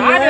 மாதிரி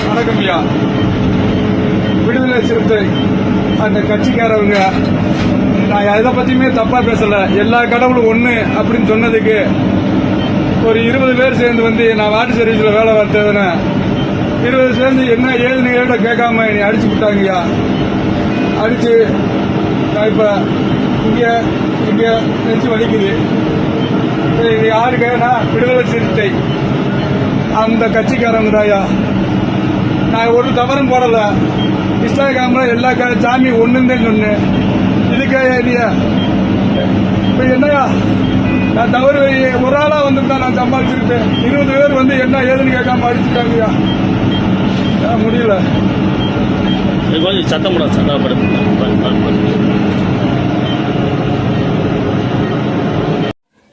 வணக்கம் ஐயா விடுதலை சிறுத்தை. அந்த கட்சிக்காரவங்க நான் எதை பற்றியுமே தப்பாக பேசலை. எல்லா கடவுளும் ஒன்று அப்படின்னு சொன்னதுக்கு ஒரு இருபது பேர் சேர்ந்து வந்து நான் வாட்டர் சர்வீஸில் வேலை பார்த்ததுன்னு இருபது சேர்ந்து என்ன ஏழு ஏட கேட்காம என்னை அடிச்சு விட்டாங்கய்யா. அடிச்சு நான் இப்போ இங்கே இங்கே நெஞ்சு வலிக்குது. இது யாருக்குன்னா விடுதலை சிறுத்தை. அந்த கட்சிக்காரங்க தாயா ஒரு தவறும் போடல. இன்ஸ்டாகிராம்ல எல்லா சாமி ஒண்ணுன்னு சொன்னேன். இதுக்கே நீ இப்ப என்னயா? நான் தவறு ஒரு ஆளா வந்துட்டா நான் சம்பாதிச்சிருக்கேன் இருபது பேர் வந்து என்ன ஏதுன்னு கேட்காம அடிச்சுட்டாங்கய்யா முடியல. கொஞ்சம் சத்தம் போட சத்தம்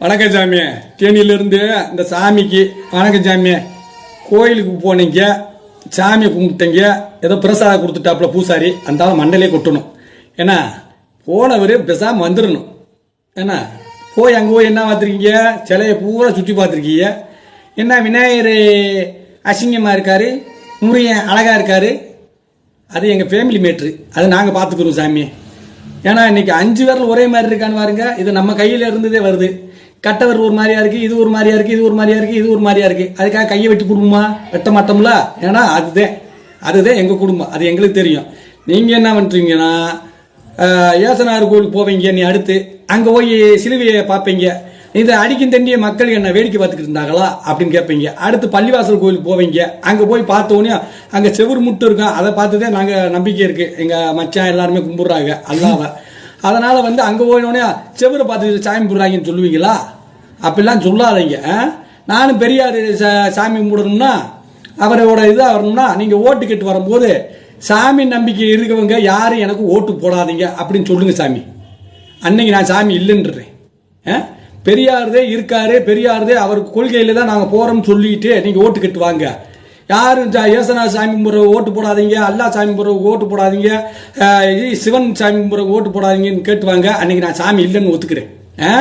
வணக்கம் சாமி தேனியிலிருந்து இந்த சாமிக்கு வணக்கம் சாமி கோயிலுக்கு போனீங்க. சாமி கும்பிட்டங்க ஏதோ பிரசாதம் கொடுத்துட்டாப்புல பூசாரி அந்த மண்டலே கொட்டணும். ஏன்னா போனவர் பேசாமல் வந்துடணும் ஏன்னா போய் அங்கே போய் என்ன பார்த்துருக்கீங்க? சிலையை பூரா சுற்றி பார்த்துருக்கீங்க. என்ன விநாயகர் அசிங்கமாக இருக்கார் முருகன் அழகாக இருக்கார். அது எங்கள் ஃபேமிலி மேட்ரு அதை நாங்கள் பார்த்துக்குறோம் சாமி. ஏன்னா இன்னைக்கு அஞ்சு விரல் ஒரே மாதிரி இருக்கான்னு பாருங்க. இது நம்ம கையில் இருந்ததே வருது. கட்டவர் ஒரு மாதிரியா இருக்கு இது ஒரு மாதிரியா இருக்கு இது ஒரு மாதிரியா இருக்கு இது ஒரு மாதிரியா இருக்கு. அதுக்காக கையை வெட்டி குடும்பமா வெட்ட மாட்டோம்ல? ஏன்னா அதுதான். அதுதான் எங்கள் குடும்பம். அது எங்களுக்கு தெரியும். நீங்கள் என்ன பண்ணுறீங்கன்னா ஏசனார் கோயிலுக்கு போவீங்க நீ அடுத்து. அங்கே போய் சிலுவையை பார்ப்பீங்க. இந்த அடிக்கும் தண்டிய மக்கள் என்ன வேடிக்கை பார்த்துக்கிட்டு இருந்தாங்களா? அப்படின்னு கேட்பீங்க. அடுத்து பள்ளிவாசல் கோயிலுக்கு போவீங்க. அங்கே போய் பார்த்தோன்னே அங்கே செவுரு முட்டு இருக்கும். அதை பார்த்து தான் நாங்கள் நம்பிக்கை இருக்குது எங்கள் மச்சான் எல்லாருமே கும்பிட்றாங்க. அல்லாவை. அதனால் வந்து அங்கே போயினோடனே செவரை பார்த்து சாமி கும்பிட்றாங்கன்னு சொல்லுவீங்களா அப்படிலாம் சொல்லாதீங்க ஆ? நானும் பெரியார் சா- சாமி கும்பிடணும்னா அவரோட இதாக வரணும்னா நீங்கள் ஓட்டு கேட்டு வரும்போது சாமி நம்பிக்கை இருக்கவங்க யாரும் எனக்கு ஓட்டு போடாதீங்க அப்படின்னு சொல்லுங்கள் சாமி அன்னைக்கு நான் சாமி இல்லைன்றேன் ஆ? பெரியார்தே இருக்காரு பெரியார்தே அவர் கொள்கையில் தான் நாங்கள் போகிறோம்னு சொல்லிட்டு நீங்கள் ஓட்டு கட்டுவாங்க யாரும் ஜா- ஏசனா சாமி கும்பிட்ற ஓட்டு போடாதீங்க அல்லா சாமி கும்பிட்ற ஓட்டு போடாதீங்க இது சிவன் சாமி கும்பிட்ற ஓட்டு போடாதீங்கன்னு கேட்டுவாங்க. அன்னைக்கு நான் சாமி இல்லைன்னு ஒத்துக்கிறேன். ஆ?